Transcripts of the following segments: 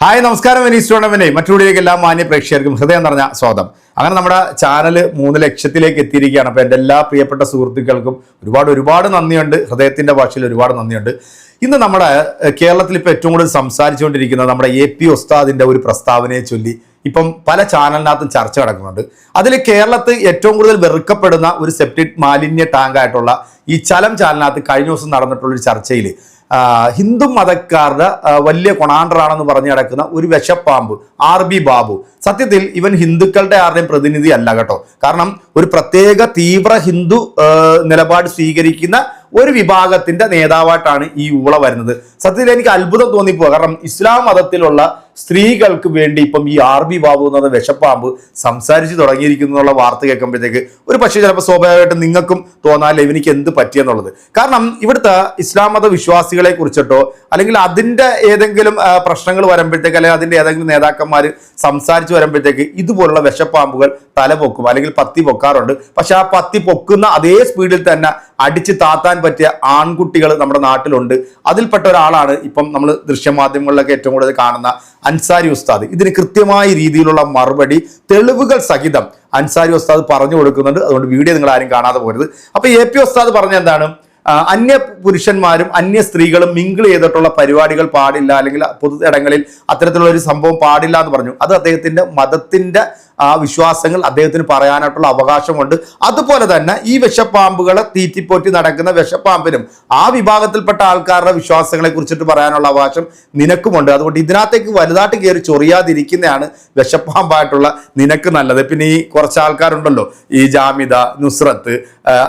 Hi നമസ്കാരം. Venice tournament മറ്റുള്ളിലേക്ക് എല്ലാ മാന്യ പ്രേക്ഷകർക്കും ഹൃദയം നിറഞ്ഞ സ്വാഗതം. അങ്ങനെ നമ്മുടെ ചാനൽ മൂന്ന് ലക്ഷത്തിലേക്ക് എത്തിയിരിക്കുകയാണ്. അപ്പോൾ എന്റെ എല്ലാ പ്രിയപ്പെട്ട സുഹൃത്തുക്കൾക്കും ഒരുപാട് ഒരുപാട് നന്ദിയുണ്ട്. ഹൃദയത്തിന്റെ ഭാഷയിൽ ഒരുപാട് നന്ദിയുണ്ട്. ഇന്ന് നമ്മുടെ കേരളത്തിൽ ഇപ്പോൾ ഏറ്റവും കൂടുതൽ സംസാരിച്ചുകൊണ്ടിരിക്കുന്നത് നമ്മുടെ എ പി ഉസ്താദിന്റെ ഒരു പ്രസ്താവനയെ ചൊല്ലി ഇപ്പം പല ചാനലിനകത്തും ചർച്ച നടക്കുന്നുണ്ട്. അതിൽ കേരളത്തിൽ ഏറ്റവും കൂടുതൽ വെറുക്കപ്പെടുന്ന ഒരു സെപ്റ്റിക് മാലിന്യ ടാങ്കായിട്ടുള്ള ഈ ചലം ചാനലിനകത്ത് കഴിഞ്ഞ ദിവസം നടന്നിട്ടുള്ളൊരു ചർച്ചയിൽ ഹിന്ദു മതക്കാരുടെ വലിയ കൊണാണ്ടറാണെന്ന് പറഞ്ഞു നടക്കുന്ന ഒരു വിഷപ്പാമ്പ് ആർ ബി ബാബു. സത്യത്തിൽ ഇവൻ ഹിന്ദുക്കളുടെ ആരുടെയും പ്രതിനിധി അല്ല കേട്ടോ. കാരണം ഒരു പ്രത്യേക തീവ്ര ഹിന്ദു നിലപാട് സ്വീകരിക്കുന്ന ഒരു വിഭാഗത്തിന്റെ നേതാവായിട്ടാണ് ഈ ഊള വരുന്നത്. സത്യത്തിൽ എനിക്ക് അത്ഭുതം തോന്നിപ്പോ കാരണം ഇസ്ലാം മതത്തിലുള്ള സ്ത്രീകൾക്ക് വേണ്ടി ഇപ്പം ഈ ആർ ബി ബാബു എന്ന് വിഷപ്പാമ്പ് സംസാരിച്ചു തുടങ്ങിയിരിക്കുന്നു എന്നുള്ള വാർത്ത കേൾക്കുമ്പോഴത്തേക്ക് ഒരു പക്ഷേ ചിലപ്പോൾ സ്വാഭാവികമായിട്ടും നിങ്ങൾക്കും തോന്നാല്ല ഇവനിക്ക് എന്ത് പറ്റിയെന്നുള്ളത് കാരണം ഇവിടുത്തെ ഇസ്ലാം മത വിശ്വാസികളെ കുറിച്ചിട്ടോ അല്ലെങ്കിൽ അതിന്റെ ഏതെങ്കിലും പ്രശ്നങ്ങൾ വരുമ്പോഴത്തേക്ക് അല്ലെങ്കിൽ അതിന്റെ ഏതെങ്കിലും നേതാക്കന്മാർ സംസാരിച്ചു വരുമ്പോഴത്തേക്ക് ഇതുപോലുള്ള വിഷപ്പാമ്പുകൾ തല പൊക്കും അല്ലെങ്കിൽ പത്തി പൊക്കാറുണ്ട്. പക്ഷെ ആ പത്തി പൊക്കുന്ന അതേ സ്പീഡിൽ തന്നെ അടിച്ച് താത്താൻ പറ്റിയ ആൺകുട്ടികൾ നമ്മുടെ നാട്ടിലുണ്ട്. അതിൽപ്പെട്ട ഒരാളാണ് ഇപ്പം നമ്മൾ ദൃശ്യമാധ്യമങ്ങളിലൊക്കെ ഏറ്റവും കൂടുതൽ കാണുന്ന അൻസാരി ഉസ്താദ്. ഇതിന് കൃത്യമായ രീതിയിലുള്ള മറുപടി തെളിവുകൾ സഹിതം അൻസാരി ഉസ്താദ് പറഞ്ഞു കൊടുക്കുന്നുണ്ട്. അതുകൊണ്ട് വീഡിയോ നിങ്ങൾ ആരും കാണാതെ പോരുത് അപ്പൊ എ പി ഉസ്താദ് പറഞ്ഞ എന്താണ്? അന്യ പുരുഷന്മാരും അന്യ സ്ത്രീകളും മിങ്കിൾ ചെയ്തിട്ടുള്ള പരിപാടികൾ പാടില്ല അല്ലെങ്കിൽ പൊതു ഇടങ്ങളിൽ അത്തരത്തിലുള്ള ഒരു സംഭവം പാടില്ല എന്ന് പറഞ്ഞു. അത് അദ്ദേഹത്തിന്റെ മതത്തിന്റെ ആ വിശ്വാസങ്ങൾ അദ്ദേഹത്തിന് പറയാനായിട്ടുള്ള അവകാശമുണ്ട്. അതുപോലെ തന്നെ ഈ വിഷപ്പാമ്പുകളെ തീറ്റിപ്പോറ്റി നടക്കുന്ന വിഷപ്പാമ്പിനും ആ വിഭാഗത്തിൽപ്പെട്ട ആൾക്കാരുടെ വിശ്വാസങ്ങളെ കുറിച്ചിട്ട് പറയാനുള്ള അവകാശം നിനക്കുമുണ്ട്. അതുകൊണ്ട് ഇതിനകത്തേക്ക് വലുതായിട്ട് കയറി ചൊറിയാതിരിക്കുന്നതാണ് വിഷപ്പാമ്പായിട്ടുള്ള നിനക്ക് നല്ലത്. പിന്നെ ഈ കുറച്ച് ആൾക്കാരുണ്ടല്ലോ ഈ ജാമിദ നുസ്രത്ത്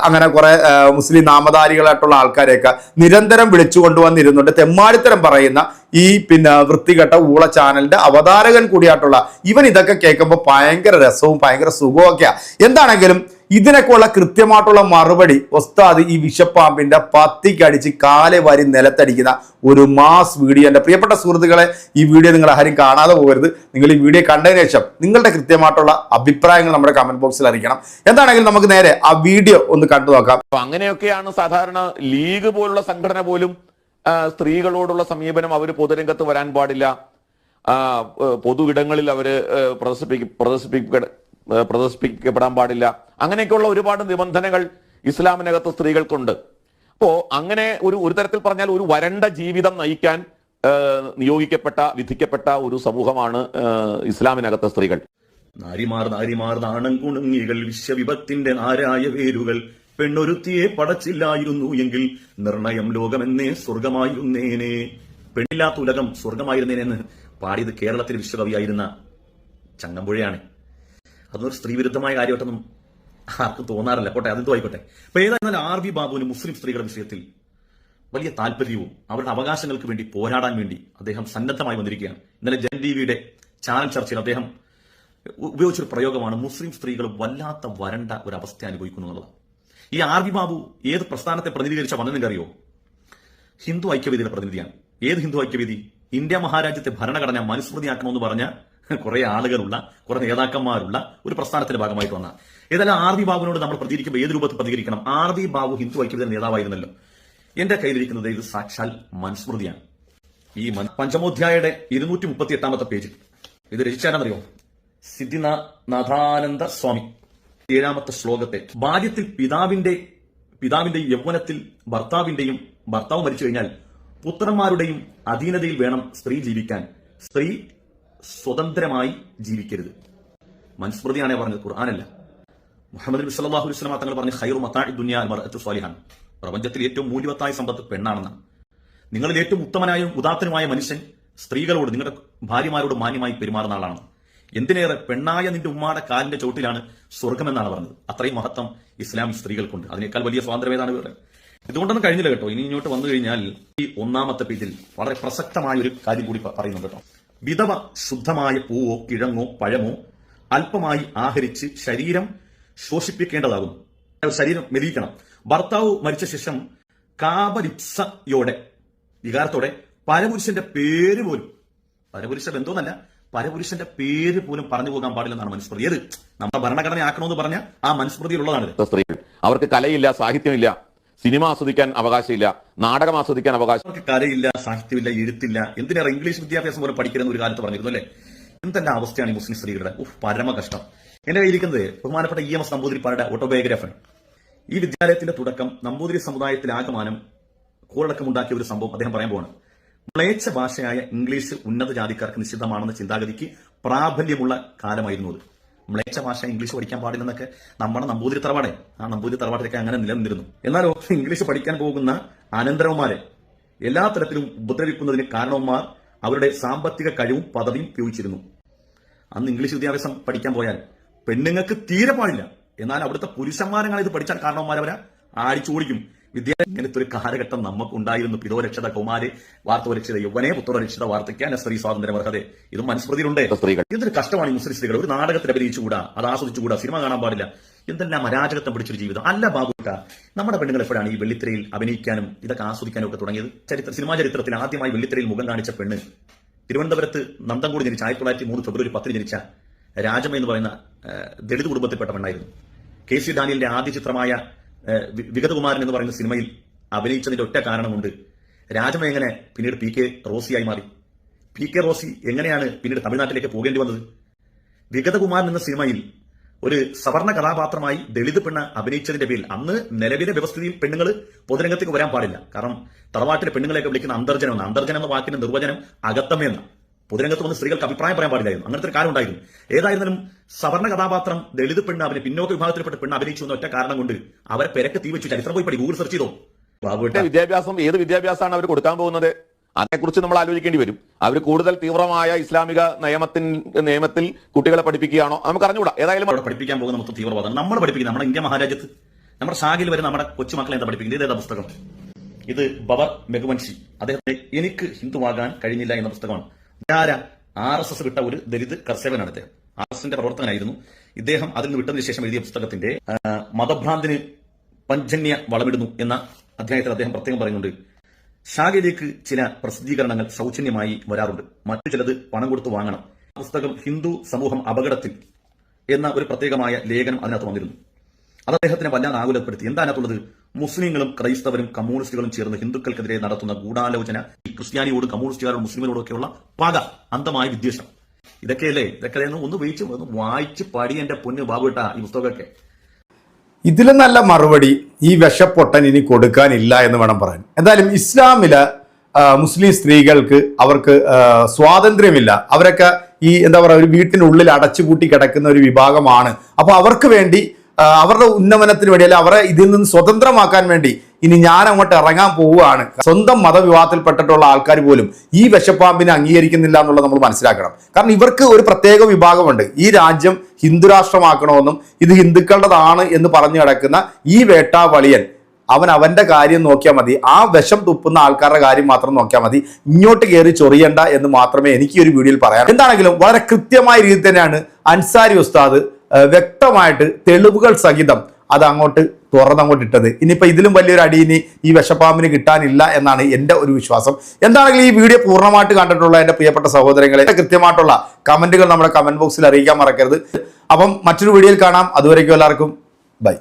അങ്ങനെ കുറെ മുസ്ലിം നാമധാരികളായിട്ടുള്ള ആൾക്കാരെയൊക്കെ നിരന്തരം വിളിച്ചു കൊണ്ടുവന്നിരുന്നുണ്ട് തെമ്മാടിത്തരം പറയുന്ന ഈ പിന്നെ വൃത്തികെട്ട ഊള ചാനലിന്റെ അവതാരകൻ കൂടിയായിട്ടുള്ള ഇവൻ ഇതൊക്കെ കേൾക്കുമ്പോൾ ഭയങ്കര രസവും ഭയങ്കര സുഖവും ഒക്കെയാ എന്താണെങ്കിലും ഇതിനൊക്കെയുള്ള കൃത്യമായിട്ടുള്ള മറുപടി ഒസ്താദ് ഈ വിഷപ്പാമ്പിന്റെ പത്തിക്കടിച്ച് കാലെ വാരി നിലത്തടിക്കുന്ന ഒരു മാസ് വീഡിയോ. എന്റെ പ്രിയപ്പെട്ട സുഹൃത്തുക്കളെ ഈ വീഡിയോ നിങ്ങൾ ആരും കാണാതെ പോകരുത്. നിങ്ങൾ ഈ വീഡിയോ കണ്ടതിന് ശേഷം നിങ്ങളുടെ കൃത്യമായിട്ടുള്ള അഭിപ്രായങ്ങൾ നമ്മുടെ കമന്റ് ബോക്സിൽ അറിയിക്കണം. എന്താണെങ്കിലും നമുക്ക് നേരെ ആ വീഡിയോ ഒന്ന് കണ്ടു നോക്കാം. അങ്ങനെയൊക്കെയാണ് സാധാരണ ലീഗ് പോലുള്ള സംഘടന പോലും സ്ത്രീകളോടുള്ള സമീപനം അവർ പൊതുരംഗത്ത് വരാൻ പാടില്ല. പൊതു ഇടങ്ങളിൽ അവർ പ്രദർശിപ്പിക്ക പ്രദർശിപ്പിക്ക പ്രദർശിപ്പിക്കപ്പെടാൻ പാടില്ല. അങ്ങനെയൊക്കെയുള്ള ഒരുപാട് നിബന്ധനകൾ ഇസ്ലാമിനകത്ത് സ്ത്രീകൾക്കുണ്ട്. അപ്പോൾ അങ്ങനെ ഒരു ഒരു തരത്തിൽ പറഞ്ഞാൽ ഒരു വരണ്ട ജീവിതം നയിക്കാൻ നിയോഗിക്കപ്പെട്ട വിധിക്കപ്പെട്ട ഒരു സമൂഹമാണ് ഇസ്ലാമിനകത്തെ സ്ത്രീകൾ. നാരിമാർ നാരിമാർ നാണം കുണുങ്ങികൾ വിശ്വവിപത്തിന്റെ നാരായ വേരുകൾ പെണ്ണൊരുത്തിയെ പടച്ചില്ലായിരുന്നു എങ്കിൽ നിർണയം ലോകമെന്നേ സ്വർഗമായിരുന്നേനെ. പെണ്ണില്ലാത്ത ഉലകം സ്വർഗമായിരുന്നേനെന്ന് പാടിയത് കേരളത്തിലെ വിശ്വകവിയായിരുന്ന ചങ്ങമ്പുഴയാണ്. അതൊരു സ്ത്രീവിരുദ്ധമായ കാര്യമായിട്ടൊന്നും ആർക്കും തോന്നാറില്ല. പോട്ടെ അതെന്തോ ആയിക്കോട്ടെ. അപ്പൊ ഏതായിരുന്നാലും ആർ വി ബാബുവിന് മുസ്ലിം സ്ത്രീകളുടെ വിഷയത്തിൽ വലിയ താല്പര്യവും അവരുടെ അവകാശങ്ങൾക്ക് വേണ്ടി പോരാടാൻ വേണ്ടി അദ്ദേഹം സന്നദ്ധമായി വന്നിരിക്കുകയാണ്. ഇന്നലെ ജൻ ടിവിയുടെ ചാനൽ ചർച്ചയിൽ അദ്ദേഹം ഉപയോഗിച്ചൊരു പ്രയോഗമാണ് മുസ്ലിം സ്ത്രീകൾ വല്ലാത്ത വരണ്ട ഒരു അവസ്ഥ അനുഭവിക്കുന്നു എന്നുള്ളത്. ഈ ആർ വി ബാബു ഏത് പ്രസ്ഥാനത്തെ പ്രതിനിധീകരിച്ച അറിയോ ഹിന്ദു ഐക്യവേദിയുടെ പ്രതിനിധിയാണ്. ഏത് ഹിന്ദു ഐക്യവേദി? ഇന്ത്യ മഹാരാജ്യത്തെ ഭരണഘടന മനുസ്മൃതിയാക്കണമെന്ന് പറഞ്ഞ കുറെ ആളുകളുള്ള കുറെ നേതാക്കന്മാരുള്ള ഒരു പ്രസ്ഥാനത്തിന്റെ ഭാഗമായിട്ട് വന്ന. ഏതായാലും ആർ വി ബാബുവിനോട് നമ്മൾ പ്രതികരിക്കുമ്പോൾ ഏത് രൂപത്തിൽ പ്രതികരിക്കണം? ആർ വി ബാബു ഹിന്ദു ഐക്യവേദിയുടെ നേതാവായിരുന്നല്ലോ. എന്റെ കയ്യിലിരിക്കുന്നത് ഇത് സാക്ഷാൽ മനുസ്മൃതിയാണ്. ഈ പഞ്ചമോധ്യായയുടെ ഇരുന്നൂറ്റി മുപ്പത്തി എട്ടാമത്തെ പേജിൽ. ഇത് രചിച്ചാരെന്നറിയോ സിദ്ധിനാഥാനന്ദ സ്വാമി. ഏഴാമത്തെ ശ്ലോകത്തെ ബാല്യത്തിൽ പിതാവിന്റെ പിതാവിന്റെ യൗവനത്തിൽ ഭർത്താവിന്റെയും ഭർത്താവ് മരിച്ചു കഴിഞ്ഞാൽ പുത്രന്മാരുടെയും അധീനതയിൽ വേണം സ്ത്രീ ജീവിക്കാൻ. സ്ത്രീ സ്വതന്ത്രമായി ജീവിക്കരുത്. മനുസ്മൃതിയാണ് പറഞ്ഞത് ഖുർആാനല്ല. മുഹമ്മദ് നബി സല്ലല്ലാഹു അലൈഹി വസല്ലം തങ്ങൾ പറഞ്ഞ ഖൈറു മത്താഇ ദുനിയ അൽ മർഅത്തു സ്വാലിഹാൻ. പ്രപഞ്ചത്തിൽ ഏറ്റവും മൂല്യവത്തായ സമ്പത്ത് പെണ്ണാണെന്നാണ് നിങ്ങളിൽ ഏറ്റവും ഉത്തമനായും ഉദാത്തനുമായ മനുഷ്യൻ സ്ത്രീകളോട് നിങ്ങളുടെ ഭാര്യമാരോട് മാന്യമായി പെരുമാറുന്ന ആളാണ്. എന്തിനേറെ പെണ്ണായ നിന്റെ ഉമ്മാടെ കാലിന്റെ ചോട്ടിലാണ് സ്വർഗമെന്നാണ് പറഞ്ഞത്. അത്രയും മഹത്വം ഇസ്ലാം സ്ത്രീകൾക്കുണ്ട്. അതിനേക്കാൾ വലിയ സ്വാതന്ത്ര്യം ഏതാണ് വേറെ? ഇതുകൊണ്ടൊന്നും കഴിഞ്ഞില്ല കേട്ടോ. ഇനി ഇങ്ങോട്ട് വന്നു കഴിഞ്ഞാൽ ഈ ഒന്നാമത്തെ പേജിൽ വളരെ പ്രസക്തമായ ഒരു കാര്യം കൂടി പറയുന്നുണ്ട് കേട്ടോ. വിധവ ശുദ്ധമായ പൂവോ കിഴങ്ങോ പഴമോ അല്പമായി ആഹരിച്ച് ശരീരം ശോഷിപ്പിക്കേണ്ടതാകും ശരീരം മെലിയിക്കണം. ഭർത്താവ് മരിച്ച ശേഷം കാപലിപ്സയോടെ വികാരത്തോടെ പരപുരുഷന്റെ പേര് പോലും പരപുരുഷ ബന്ധമെന്നല്ല പരപുരുഷന്റെ പേര് പോലും പറഞ്ഞു പോകാൻ പാടില്ലെന്നാണ് മനുസ്മൃതി ഏത്? നമ്മുടെ ഭരണഘടന ആക്കണമെന്ന് പറഞ്ഞ ആ മനുസ്മൃതിയിലുള്ളതാണ് സ്ത്രീകൾ. അവർക്ക് കലയില്ല സാഹിത്യമില്ല. സിനിമ ആസ്വദിക്കാൻ അവകാശമില്ല നാടകം ആസ്വദിക്കാൻ അവകാശം അവർക്ക് കലയില്ല സാഹിത്യമില്ല എഴുത്തില്ല എന്തിനേറെ ഇംഗ്ലീഷ് വിദ്യാഭ്യാസം പോലെ പഠിക്കരുതെന്ന് ഒരു കാലത്ത് പറഞ്ഞിരുന്നു അല്ലേ? എന്തെല്ലാം അവസ്ഥയാണ് ഈ മുസ്ലിം സ്ത്രീകളുടെ? ഉഫ് പരമ കഷ്ടം. എന്റെ കയ്യിരിക്കുന്നത് ബഹുമാനപ്പെട്ട ഇ എം എസ് നമ്പൂതിരിപ്പാരുടെ ഓട്ടോബയോഗ്രാഫാണ്. ഈ വിദ്യാലയത്തിന്റെ തുടക്കം നമ്പൂതിരി സമുദായത്തിലാകമാനം കോളടക്കമുണ്ടാക്കിയ ഒരു സംഭവം അദ്ദേഹം പറയാൻ പോവാണ്. മ്ലേച്ഛ ഭാഷയായ ഇംഗ്ലീഷ് ഉന്നത ജാതിക്കാർക്ക് നിശ്ചിതമാണെന്ന ചിന്താഗതിക്ക് പ്രാബല്യമുള്ള കാലമായിരുന്നു അത്. മ്ലേച്ഛ ഭാഷ ഇംഗ്ലീഷ് പഠിക്കാൻ പാടില്ലെന്നൊക്കെ നമ്മുടെ നമ്പൂതിരി തറവാടെ. ആ നമ്പൂതിരി തറവാടിലൊക്കെ അങ്ങനെ നിലനിന്നിരുന്നു. എന്നാലോ ഇംഗ്ലീഷ് പഠിക്കാൻ പോകുന്ന അനന്തരവന്മാരെ എല്ലാ തരത്തിലും ഉപദ്രവിക്കുന്നതിന് കാരണവന്മാർ അവരുടെ സാമ്പത്തിക കഴിവും പദവിയും ഉപയോഗിച്ചിരുന്നു. അന്ന് ഇംഗ്ലീഷ് വിദ്യാഭ്യാസം പഠിക്കാൻ പോയാൽ പെണ്ണുങ്ങൾക്ക് തീരെ പാടില്ല. എന്നാൽ അവിടുത്തെ പുരുഷന്മാരങ്ങൾ ഇത് പഠിച്ചാൽ കാരണവന്മാരവരെ ആടിച്ചു ഓടിക്കും ഒരു കാലഘട്ടം നമുക്കുണ്ടായിരുന്നു. പിതോരക്ഷത കൗമാര് വാർത്തവരക്ഷിത യൗവനെ പുത്രരക്ഷിത വാർത്തയ്ക്കാൻ സ്ത്രീ സ്വാതന്ത്ര്യം അർഹത ഇതും മനസ്മൃതിയിലുണ്ട്. സ്ത്രീകൾ. എന്തൊരു കഷ്ടമാണ് മുസ്ലിം സ്ത്രീകൾ. ഒരു നാടകത്തിൽ അഭിനയിച്ചുകൂടാ അത് ആസ്വദിച്ചുകൂടാ സിനിമ കാണാൻ പാടില്ല. എന്തെല്ലാം അരാജകത്വം പിടിച്ചൊരു ജീവിതം. അല്ല ബാബുട്ട നമ്മുടെ പെണ്ണുങ്ങൾ എപ്പോഴാണ് ഈ വെള്ളിത്തിരയിൽ അഭിനയിക്കാനും ഇതൊക്കെ ആസ്വദിക്കാനും ഒക്കെ തുടങ്ങിയത്? ചരിത്ര സിനിമാ ചരിത്രത്തിൽ ആദ്യമായി വെള്ളിത്തിരയിൽ മുഖം കാണിച്ച പെണ്ണ്. തിരുവനന്തപുരത്ത് നന്ദംകൂടി ജനിച്ച ആയിരത്തി തൊള്ളായിരത്തി മൂന്ന് ഫെബ്രുവരി പത്തിന് ജനിച്ച രാജമ എന്ന് പറയുന്ന ദളിത് കുടുംബത്തിൽപ്പെട്ട പെണ്ണായിരുന്നു. കെ സി ഡാനിയലിന്റെ ആദ്യ ചിത്രമായ വിഗതകുമാരൻ എന്ന് പറയുന്ന സിനിമയിൽ അഭിനയിച്ചതിന്റെ ഒറ്റ കാരണമുണ്ട്. രാജമ എങ്ങനെ പിന്നീട് പി കെ റോസിയായി മാറി. പി കെ റോസി എങ്ങനെയാണ് പിന്നീട് തമിഴ്നാട്ടിലേക്ക് പോകേണ്ടി വന്നത്? വിഗതകുമാരൻ എന്ന സിനിമയിൽ ഒരു സവർണ കഥാപാത്രമായി ദളിത് പെണ്ണ് അഭിനയിച്ചതിന്റെ പേരിൽ അന്ന് നിലവിലെ വ്യവസ്ഥിതിയിൽ പെണ്ണുങ്ങൾ പൊതുരംഗത്തേക്ക് വരാൻ പാടില്ല. കാരണം തറവാട്ടിലെ പെണ്ണുങ്ങളെയൊക്കെ വിളിക്കുന്ന അന്തർജനം അന്തർജനം എന്ന വാക്കിന്റെ നിർവചനം അകത്തമയെന്ന പൊതുരംഗത്ത് വന്ന് സ്ത്രീകൾക്ക് അഭിപ്രായം പറയാൻ പാടില്ലായിരുന്നു. അങ്ങനത്തെ ഒരു കാര്യം ഉണ്ടായിരുന്നു. ഏതായിരുന്നാലും സവർണ കഥാപാത്രം ദളിത് പെണ്ണ് അഭിനയ പിന്നോക്ക വിഭാഗത്തിൽപ്പെട്ട പെണ്ണ് അഭിനയിച്ചു എന്ന ഒറ്റ കാരണം കൊണ്ട് അവരെ പെരക്ക് തീ വെച്ചു ചരിത്രം പോയി പഠി ഗൂഗിൾ സെർച്ച് ചെയ്തോ? വിദ്യാഭ്യാസം ഏത് വിദ്യാഭ്യാസമാണ് അവർ കൊടുക്കാൻ പോകുന്നത്? അതിനെക്കുറിച്ച് നമ്മൾ ആലോചിക്കേണ്ടി വരും. അവർ കൂടുതൽ തീവ്രമായ ഇസ്ലാമിക നിയമത്തിൻ നിയമത്തിൽ കുട്ടികളെ പഠിപ്പിക്കുകയാണോ? നമുക്ക് അറിഞ്ഞുകൂടാ. ഏതായാലും അവിടെ പഠിപ്പിക്കാൻ പോകുന്ന മൊത്തം തീവ്രവാദം. നമ്മൾ പഠിപ്പിക്കുന്നത് നമ്മുടെ ഇന്ത്യ മഹാരാജ്യത്ത്. നമ്മുടെ സാഹിൽ വരെ നമ്മുടെ കൊച്ചുമക്കളെ എന്താ പഠിപ്പിക്കുന്നത്? ഇതേതാ പുസ്തകം? ഇത് ബവർ മെഗുവൻഷി അദ്ദേഹത്തെ എനിക്ക് ഹിന്ദുവാകാൻ കഴിഞ്ഞില്ല എന്ന പുസ്തകമാണ്. ഇതാര ആർ എസ് എസ് വിട്ട ഒരു ദലിത് കർസേവനാണ് അദ്ദേഹം ആർ എസ് എസിന്റെ പ്രവർത്തകനായിരുന്നു. ഇദ്ദേഹം അതിൽ നിന്ന് വിട്ടതിന് ശേഷം എഴുതിയ പുസ്തകത്തിന്റെ മതഭ്രാന്തിന് പഞ്ചന്യ വളമിടുന്നു എന്ന അധ്യായത്തിൽ അദ്ദേഹം പ്രത്യേകം പറയുന്നുണ്ട്. ഷാഗിലേക്ക് ചില പ്രസിദ്ധീകരണങ്ങൾ സൗജന്യമായി വരാറുണ്ട്. മറ്റു ചിലത് പണം കൊടുത്തു വാങ്ങണം. ആ പുസ്തകം ഹിന്ദു സമൂഹം അപകടത്തിൽ എന്ന ഒരു പ്രത്യേകമായ ലേഖനം അതിനകത്ത് വന്നിരുന്നു. അത് അദ്ദേഹത്തിനെ വല്ലാതെ ആകുലപ്പെടുത്തി. എന്താ അതിനകത്തുള്ളത്? മുസ്ലിങ്ങളും ക്രൈസ്തവരും കമ്മ്യൂണിസ്റ്റുകളും ചേർന്ന് ഹിന്ദുക്കൾക്കെതിരെ നടത്തുന്ന ഗൂഢാലോചന ഈ ക്രിസ്ത്യാനിയോട് കമ്മ്യൂണിസ്റ്റുകാരോട് മുസ്ലിമിനോടൊക്കെയുള്ള പക അന്തമായ വിദ്വേഷം. ഇതൊക്കെയല്ലേ? ഇതൊക്കെ ഒന്ന് വെയിച്ച് ഒന്ന് വായിച്ച് പടി എന്റെ പൊന്ന് ബാബുട്ട ഈ പുസ്തകമൊക്കെ. ഇതിലും നല്ല മറുപടി ഈ വിഷപ്പൊട്ടൻ ഇനി കൊടുക്കാനില്ല എന്ന് വേണം പറയാൻ. എന്തായാലും ഇസ്ലാമിൽ മുസ്ലിം സ്ത്രീകൾക്ക് അവർക്ക് സ്വാതന്ത്ര്യമില്ല. അവരൊക്കെ ഈ എന്താ പറയുക ഒരു വീട്ടിനുള്ളിൽ അടച്ചുപൂട്ടി കിടക്കുന്ന ഒരു വിഭാഗമാണ്. അപ്പോൾ അവർക്ക് വേണ്ടി അവരുടെ ഉന്നമനത്തിന് വേണ്ടി അല്ലെ അവരെ ഇതിൽ നിന്ന് സ്വതന്ത്രമാക്കാൻ വേണ്ടി ഇനി ഞാൻ അങ്ങോട്ട് ഇറങ്ങാൻ പോവുകയാണ്. സ്വന്തം മതവിവാഹത്തിൽപ്പെട്ടിട്ടുള്ള ആൾക്കാർ പോലും ഈ വിഷപ്പാമ്പിനെ അംഗീകരിക്കുന്നില്ല എന്നുള്ളത് നമ്മൾ മനസ്സിലാക്കണം. കാരണം ഇവർക്ക് ഒരു പ്രത്യേക വിഭാഗമുണ്ട്. ഈ രാജ്യം ഹിന്ദുരാഷ്ട്രമാക്കണമെന്നും ഇത് ഹിന്ദുക്കളുടേതാണ് എന്ന് പറഞ്ഞു കിടക്കുന്ന ഈ വേട്ടാവളിയൻ അവൻ അവന്റെ കാര്യം നോക്കിയാൽ മതി. ആ വിഷം തുപ്പുന്ന ആൾക്കാരുടെ കാര്യം മാത്രം നോക്കിയാൽ മതി. ഇങ്ങോട്ട് കയറി ചൊറിയണ്ട എന്ന് മാത്രമേ എനിക്ക് ഒരു വീഡിയോയിൽ പറയാം എന്താണെങ്കിലും വളരെ കൃത്യമായ രീതിയിൽ തന്നെയാണ് അൻസാരി ഉസ്താദ് വ്യക്തമായിട്ട് തെളിവുകൾ സഹിതം അത് അങ്ങോട്ട് തുറന്നങ്ങോട്ട് ഇട്ടത്. ഇനിയിപ്പോൾ ഇതിലും വലിയൊരു അടി ഇനി ഈ വിഷപ്പാമ്പിന് കിട്ടാനില്ല എന്നാണ് എന്റെ ഒരു വിശ്വാസം. എന്താണെങ്കിലും ഈ വീഡിയോ പൂർണമായിട്ട് കണ്ടിട്ടുള്ള എന്റെ പ്രിയപ്പെട്ട സഹോദരങ്ങളെ കൃത്യമായിട്ടുള്ള കമന്റുകൾ നമ്മുടെ കമന്റ് ബോക്സിൽ അറിയിക്കാൻ മറക്കരുത്. അപ്പം മറ്റൊരു വീഡിയോയിൽ കാണാം. അതുവരേക്കും എല്ലാവർക്കും ബൈ.